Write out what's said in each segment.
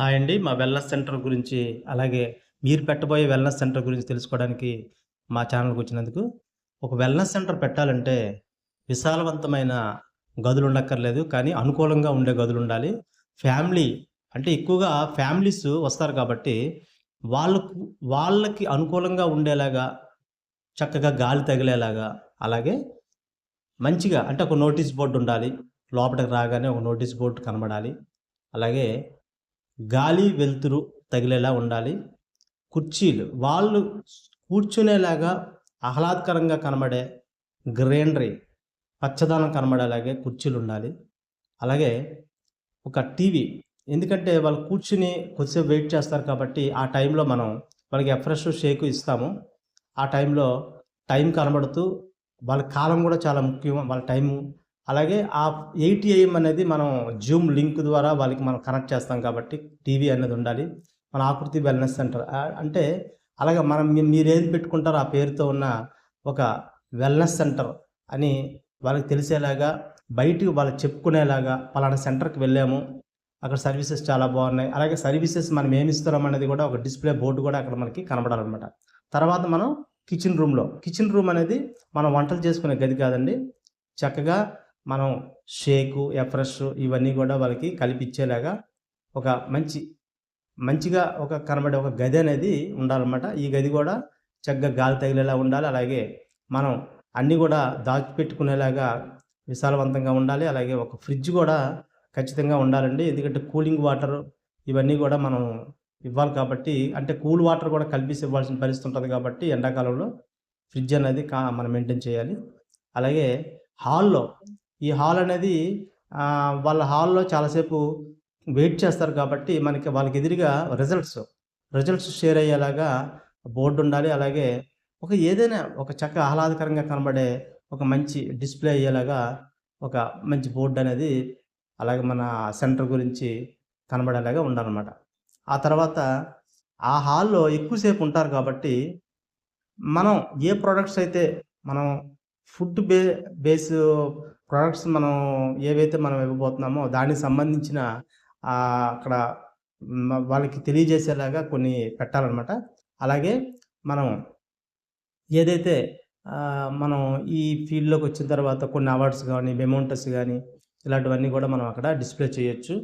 Hi అండి. మా wellness centre గురించి, అలాగే మీరు పెట్టబోయే వెల్‌నెస్ సెంటర్ గురించి తెలుసుకోవడానికి మా ఛానల్‌కొచ్చినందుకు. ఒక వెల్‌నెస్ సెంటర్ పెట్టాలంటే విశాలవంతమైన గదులు ఉండక్కర్లేదు కానీ అనుకూలంగా ఉండే గదులు ఉండాలి ఫ్యామిలీ అంటే ఎక్కువగా ఫ్యామిలీస్ వస్తారు కాబట్టి వాళ్ళకు వాళ్ళకి అనుకూలంగా ఉండేలాగా, చక్కగా గాలి తగిలేలాగా, అలాగే మంచిగా అంటే ఒక నోటీస్ బోర్డు ఉండాలి. లోపలికి రాగానే ఒక నోటీస్ బోర్డ్ కనబడాలి. అలాగే గాలి, వెలుతురు తగిలేలా ఉండాలి. కుర్చీలు వాళ్ళు కూర్చునేలాగా ఆహ్లాదకరంగా కనబడే గ్రీనరీ పచ్చదనం కనబడేలాగే కుర్చీలుండాలి. అలాగే ఒక టీవీ ఎందుకంటే వాళ్ళు కూర్చుని కొద్దిసేపు వెయిట్ చేస్తారు కాబట్టి ఆ టైంలో మనం వాళ్ళకి ఎఫ్రెష్, షేక్ ఇస్తాము. ఆ టైంలో టైం కనబడుతూ వాళ్ళ కాలం కూడా చాలా ముఖ్యం. వాళ్ళ టైము. అలాగే ఆ 8 ఏఎం అనేది మనం జూమ్ లింక్ ద్వారా వాళ్ళకి మనం కనెక్ట్ చేస్తాం కాబట్టి టీవీ అనేది ఉండాలి. మన ఆకృతి వెల్‌నెస్ సెంటర్ అంటే అలాగే మనం మీరేది పెట్టుకుంటారో ఆ పేరుతో ఉన్న ఒక వెల్‌నెస్ సెంటర్ అని వాళ్ళకి తెలిసేలాగా, బయటికి వాళ్ళు చెప్పుకునేలాగా పలానా సెంటర్‌కి వెళ్ళాము. అక్కడ సర్వీసెస్ చాలా బాగున్నాయి. అలాగే సర్వీసెస్ మనం ఏమి ఇస్తున్నాం అనేది కూడా ఒక డిస్‌ప్లే బోర్డ్ కూడా అక్కడ మనకి కనబడాలన్నమాట తర్వాత మనం కిచెన్ రూమ్‌లో కిచెన్ రూమ్ అనేది మనం వంటలు చేసుకునే గది కాదండి. చక్కగా మనం షేకు, ఎఫ్రెష్ ఇవన్నీ కూడా వాళ్ళకి కలిపిచ్చేలాగా ఒక మంచి మంచిగా ఒక కనబడే ఒక గది అనేది ఉండాలన్నమాట ఈ గది కూడా చక్కగా గాలి తగిలేలా ఉండాలి. అలాగే మనం అన్నీ కూడా దాచిపెట్టుకునేలాగా విశాలవంతంగా ఉండాలి. అలాగే ఒక ఫ్రిడ్జ్ కూడా ఖచ్చితంగా ఉండాలండి. ఎందుకంటే కూలింగ్ వాటర్ ఇవన్నీ కూడా మనం ఇవ్వాలి కాబట్టి అంటే కూల్ వాటర్ కూడా కలిపేసి ఇవ్వాల్సిన పరిస్థితి ఉంటుంది కాబట్టి ఎండాకాలంలో ఫ్రిడ్జ్ అనేది కా మనం మెయింటైన్ చేయాలి. అలాగే హాల్‌లో ఈ హాల్ అనేది వాళ్ళ హాల్‌లో చాలాసేపు వెయిట్ చేస్తారు కాబట్టి మనకి వాళ్ళకి ఎదురుగా రిజల్ట్స్, రిజల్ట్స్ షేర్ అయ్యేలాగా బోర్డు ఉండాలి. అలాగే ఒక ఏదైనా ఒక చక్కగా ఆహ్లాదకరంగా కనబడే ఒక మంచి డిస్‌ప్లే అయ్యేలాగా ఒక మంచి బోర్డ్ అనేది అలాగే మన సెంటర్ గురించి కనబడేలాగా ఉండాలన్నమాట ఆ తర్వాత ఆ హాల్‌లో ఎక్కువసేపు ఉంటారు కాబట్టి మనం ఏ ప్రోడక్ట్స్ అయితే మనం ఫుడ్ బే బేస్ ప్రొడక్ట్స్ మనం ఏవైతే మనం ఇవ్వబోతున్నామో దానికి సంబంధించిన అక్కడ వాళ్ళకి తెలియజేసేలాగా కొన్ని పెట్టాలనమాట. అలాగే మనం ఏదైతే మనం ఈ ఫీల్డ్‌లోకి వచ్చిన తర్వాత కొన్ని అవార్డ్స్ కానీ మెమోంటోస్ కానీ ఇలాంటివన్నీ కూడా మనం అక్కడ డిస్‌ప్లే చేయొచ్చు.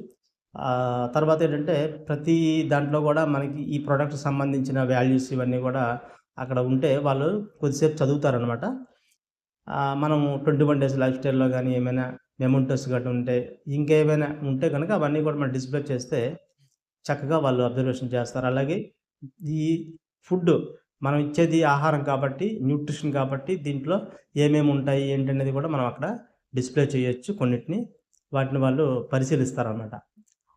తర్వాత ఏంటంటే ప్రతి దాంట్లో కూడా మనకి ఈ ప్రోడక్ట్ సంబంధించిన వాల్యూస్ ఇవన్నీ కూడా అక్కడ ఉంటే వాళ్ళు కొద్దిసేపు చదువుతారనమాట. మనము ట్వంటీ వన్ డేస్ లైఫ్ స్టైల్‌లో కానీ ఏమైనా మెమోంటోస్ గట్రా ఉంటే ఇంకేమైనా ఉంటే కనుక అవన్నీ కూడా మనం డిస్‌ప్లే చేస్తే చక్కగా వాళ్ళు అబ్జర్వేషన్ చేస్తారు. అలాగే ఈ ఫుడ్ మనం ఇచ్చేది ఆహారం కాబట్టి న్యూట్రిషన్ కాబట్టి దీంట్లో ఏమేమి ఉంటాయి ఏంటనేది కూడా మనం అక్కడ డిస్‌ప్లే చేయొచ్చు కొన్నిటిని. వాటిని వాళ్ళు పరిశీలిస్తారనమాట.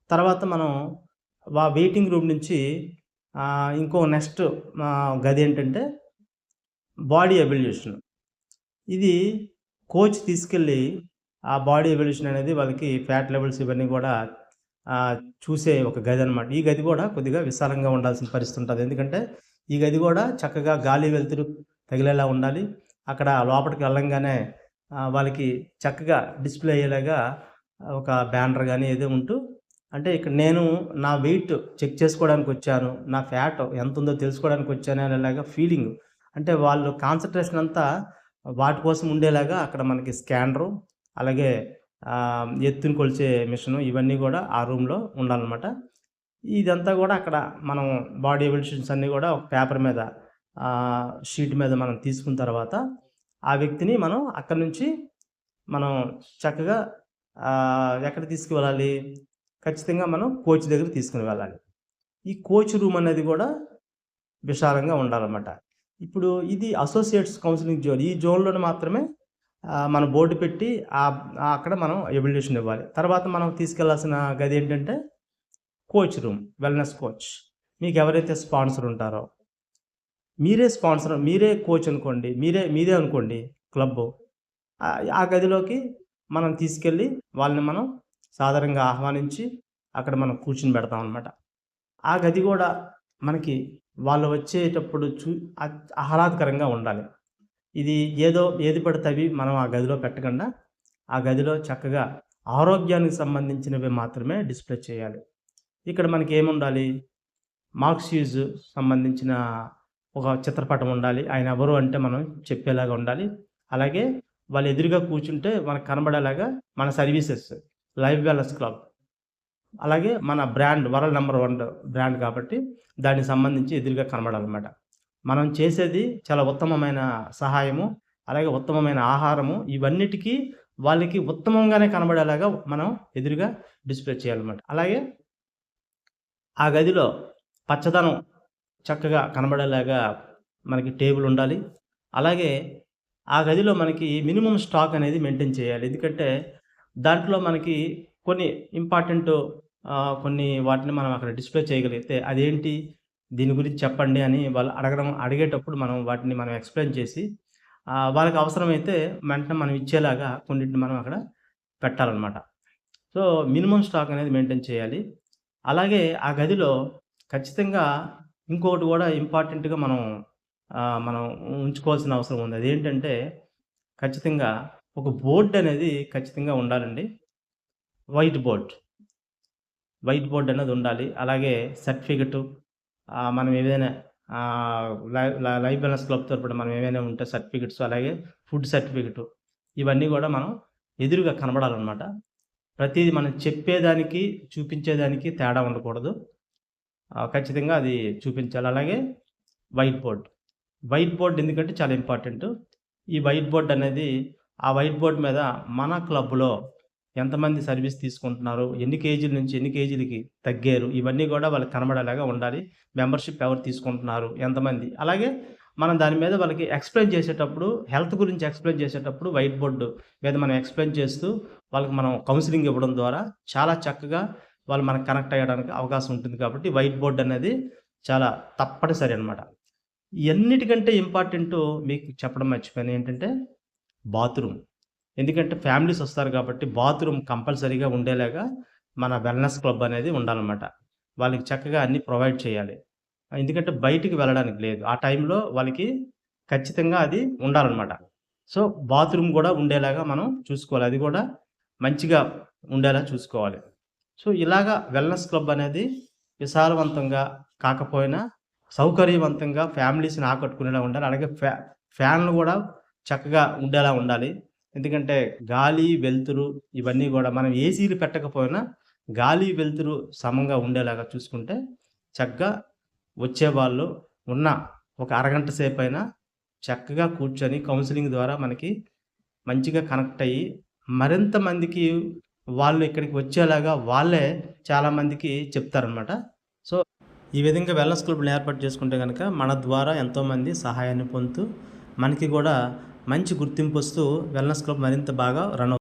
తర్వాత మనం వా వెయిటింగ్ రూమ్ నుంచి ఇంకో నెక్స్ట్ గది ఏంటంటే బాడీ ఎవల్యూషన్. ఇది కోచ్ తీసుకెళ్ళి ఆ బాడీ ఎవల్యూషన్ అనేది వాళ్ళకి ఫ్యాట్ లెవెల్స్ ఇవన్నీ కూడా చూసే ఒక గది అనమాట. ఈ గది కూడా కొద్దిగా విశాలంగా ఉండాల్సిన పరిస్థితి ఉంటుంది ఎందుకంటే ఈ గది కూడా చక్కగా గాలి, వెలుతురు తగిలేలా ఉండాలి. అక్కడ లోపలికి వెళ్ళంగానే వాళ్ళకి చక్కగా డిస్‌ప్లే అయ్యేలాగా ఒక బ్యానర్ కానీ ఏదో ఉంటూ అంటే ఇక్కడ నేను నా వెయిట్ చెక్ చేసుకోవడానికి వచ్చాను నా ఫ్యాట్ ఎంత ఉందో తెలుసుకోవడానికి వచ్చాను అనేలాగా ఫీలింగ్. అంటే వాళ్ళు కాన్సన్ట్రేషన్ అంతా వాటి కోసం ఉండేలాగా అక్కడ మనకి స్కానరు, అలాగే ఎత్తుని కొలిచే మిషను ఇవన్నీ కూడా ఆ రూమ్‌లో ఉండాలన్నమాట ఇదంతా కూడా అక్కడ మనం బాడీ ఎవల్యూషన్స్ అన్నీ కూడా ఒక పేపర్ మీద షీట్ మీద మనం తీసుకున్న తర్వాత ఆ వ్యక్తిని మనం అక్కడి నుంచి మనం చక్కగా ఎక్కడ తీసుకువెళ్ళాలి? ఖచ్చితంగా మనం కోచ్ దగ్గర తీసుకుని వెళ్ళాలి. ఈ కోచ్ రూమ్ అనేది కూడా విశాలంగా ఉండాలన్నమాట ఇప్పుడు ఇది అసోసియేట్స్ కౌన్సిలింగ్ జోన్. ఈ జోన్‌లోనే మాత్రమే మనం మన పెట్టి అక్కడ మనం ఎబిలిటేషన్ ఇవ్వాలి. తర్వాత మనం తీసుకెళ్ళాల్సిన గది ఏంటంటే కోచ్ రూమ్. Wellness coach. మీకు ఎవరైతే స్పాన్సర్ ఉంటారో మీరే స్పాన్సర్ మీరే కోచ్ అనుకోండి. మీరే మీదే అనుకోండి క్లబ్బు. ఆ గదిలోకి మనం తీసుకెళ్ళి వాళ్ళని మనం సాధారణంగా ఆహ్వానించి అక్కడ మనం కూర్చొని పెడతాం అనమాట. ఆ గది కూడా మనకి వాళ్ళు వచ్చేటప్పుడు చూ ఆహ్లాదకరంగా ఉండాలి. ఇది ఏదో ఏది పడితే మనం ఆ గదిలో పెట్టకుండా ఆ గదిలో చక్కగా ఆరోగ్యానికి సంబంధించినవి మాత్రమే డిస్‌ప్లే చేయాలి. ఇక్కడ మనకి ఏముండాలి మార్క్స్యూజ్ సంబంధించిన ఒక చిత్రపటం ఉండాలి ఆయన ఎవరు అంటే మనం చెప్పేలాగా ఉండాలి అలాగే వాళ్ళు ఎదురుగా కూర్చుంటే మనకు కనబడేలాగా మన సర్వీసెస్ లైవ్ వెల్నెస్ క్లబ్ అలాగే మన brand world number one brand కాబట్టి దానికి సంబంధించి ఎదురుగా కనబడాలన్నమాట. మనం చేసేది చాలా ఉత్తమమైన సహాయము అలాగే ఉత్తమమైన ఆహారము ఇవన్నిటికీ వాళ్ళకి ఉత్తమంగానే కనబడేలాగా మనం ఎదురుగా డిస్ప్లే చేయాలన్నమాట. అలాగే ఆ గదిలో పచ్చదనం చక్కగా కనబడేలాగా మనకి టేబుల్ ఉండాలి. అలాగే ఆ గదిలో మనకి మినిమం స్టాక్ అనేది మెయింటైన్ చేయాలి. ఎందుకంటే దాంట్లో మనకి కొన్ని ఇంపార్టెంట్ కొన్ని వాటిని మనం అక్కడ డిస్ప్లే చేయగలిగితే అదేంటి? దీని గురించి చెప్పండి అని వాళ్ళు అడగడం అడిగేటప్పుడు మనం వాటిని మనం ఎక్స్ప్లెయిన్ చేసి వాళ్ళకి అవసరమైతే వెంటనే మనం ఇచ్చేలాగా కొన్నింటిని మనం అక్కడ పెట్టాలన్నమాట. సో మినిమం స్టాక్ అనేది మెయింటైన్ చేయాలి. అలాగే ఆ గదిలో ఖచ్చితంగా ఇంకొకటి కూడా ఇంపార్టెంట్గా మనం మనం ఉంచుకోవాల్సిన అవసరం ఉంది. అదేంటంటే ఖచ్చితంగా ఒక బోర్డు అనేది ఖచ్చితంగా ఉండాలండి. వైట్ బోర్డ్ వైట్ బోర్డ్ అనేది ఉండాలి. అలాగే సర్టిఫికెట్ మనం ఏదైనా లై- లై- లైవ్ క్లబ్ తరపున మనం ఏమైనా ఉంటే సర్టిఫికెట్స్ అలాగే ఫుడ్ సర్టిఫికెట్ ఇవన్నీ కూడా మనం ఎదురుగా కనబడాలన్నమాట. ప్రతిదీ మనం చెప్పేదానికి చూపించేదానికి తేడా ఉండకూడదు. ఖచ్చితంగా అది చూపించాలి. అలాగే వైట్ బోర్డ్ వైట్ బోర్డ్ ఎందుకంటే చాలా ఇంపార్టెంట్ ఈ వైట్ బోర్డ్ అనేది ఆ వైట్ బోర్డ్ మీద మన క్లబ్లో ఎంతమంది సర్వీస్ తీసుకుంటున్నారు ఎన్ని కేజీల నుంచి ఎన్ని కేజీలకి తగ్గారు ఇవన్నీ కూడా వాళ్ళకి కనబడేలాగా ఉండాలి. మెంబర్షిప్ ఎవరు తీసుకుంటున్నారు ఎంతమంది. అలాగే మనం దాని మీద వాళ్ళకి ఎక్స్ప్లెయిన్ చేసేటప్పుడు హెల్త్ గురించి ఎక్స్ప్లెయిన్ చేసేటప్పుడు వైట్ బోర్డు మీద మనం ఎక్స్ప్లెయిన్ చేస్తూ వాళ్ళకి మనం కౌన్సిలింగ్ ఇవ్వడం ద్వారా చాలా చక్కగా వాళ్ళు మనకు కనెక్ట్ అయ్యడానికి అవకాశం ఉంటుంది కాబట్టి వైట్ బోర్డ్ అనేది చాలా తప్పనిసరి అనమాట ఎన్నిటికంటే ఇంపార్టెంట్ మీకు చెప్పడం మర్చిపోయాను. ఏంటంటే బాత్రూమ్. ఎందుకంటే ఫ్యామిలీస్ వస్తారు కాబట్టి బాత్రూమ్ కంపల్సరీగా ఉండేలాగా మన వెల్నెస్ క్లబ్ అనేది ఉండాలన్నమాట. వాళ్ళకి చక్కగా అన్నీ ప్రొవైడ్ చేయాలి. ఎందుకంటే బయటికి వెళ్ళడానికి లేదు. ఆ టైంలో వాళ్ళకి ఖచ్చితంగా అది ఉండాలన్నమాట. సో బాత్రూమ్ కూడా ఉండేలాగా మనం చూసుకోవాలి. అది కూడా మంచిగా ఉండేలా చూసుకోవాలి. సో ఇలాగా వెల్నెస్ క్లబ్ అనేది విశాలవంతంగా కాకపోయినా సౌకర్యవంతంగా ఫ్యామిలీస్ని ఆకట్టుకునేలా ఉండాలి. అలాగే ఫ్యా ఫ్యాన్లు కూడా చక్కగా ఉండేలా ఉండాలి. ఎందుకంటే గాలి వెలుతురు ఇవన్నీ కూడా మనం ఏసీలు పెట్టకపోయినా గాలి వెలుతురు సమంగా ఉండేలాగా చూసుకుంటే చక్కగా వచ్చేవాళ్ళు ఉన్న ఒక అరగంట సేపు అయినా చక్కగా కూర్చొని కౌన్సిలింగ్ ద్వారా మనకి మంచిగా కనెక్ట్ అయ్యి మరింత మందికి వాళ్ళు ఇక్కడికి వచ్చేలాగా వాళ్ళే చాలామందికి చెప్తారనమాట సో ఈ విధంగా వెల్నెస్ క్లబ్ని ఏర్పాటు చేసుకుంటే కనుక మన ద్వారా ఎంతోమంది సహాయాన్ని పొందుతూ మనకి కూడా మంచి గుర్తింపు వస్తూ వెల్నెస్ క్లబ్ మరింత బాగా రన్